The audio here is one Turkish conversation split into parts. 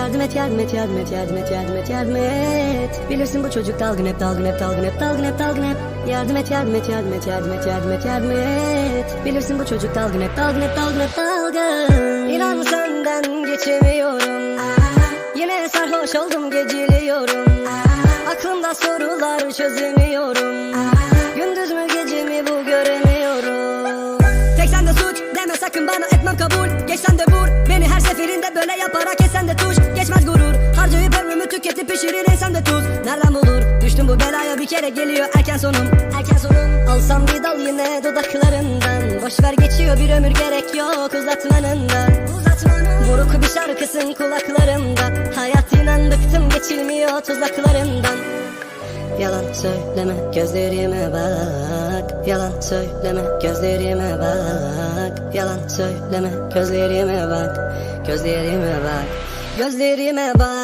Yardım et yardım et yardım et yardım et yardım et yardım et Bilirsin bu çocuk dalgın hep dalgın hep dalgın hep dalgın hep dalgın hep Yardım et yardım et yardım et yardım et yardım et yardım et Bilirsin bu çocuk dalgın hep dalgın hep dalgın hep dalgın İnan senden geçemiyorum Yine sarhoş oldum geciliyorum Aklımda sorular çözemiyorum Gündüz mü gece mi bu göremiyorum Tek sende suç deme sakın bana etmem kabul Geç sen de vur beni her seferinde böyle yaparak kesen de tuş tüketip pişirir insan de tuz. Nereden bulur? Düştüm bu belaya bir kere geliyor erken sonum. Erken sonum. Alsam bir dal yine dudaklarından. Boş ver geçiyor bir ömür gerek yok uzatmanından. Uzatmanın. Buruk bir şarkısın kulaklarımda. Hayat inan bıktım geçilmiyor tuzaklarından Yalan söyleme gözlerime bak. Yalan söyleme gözlerime bak. Yalan söyleme gözlerime bak. Gözlerime bak. Gözlerime bak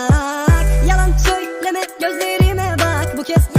Yalan söyleme gözlerime bak. Bu kez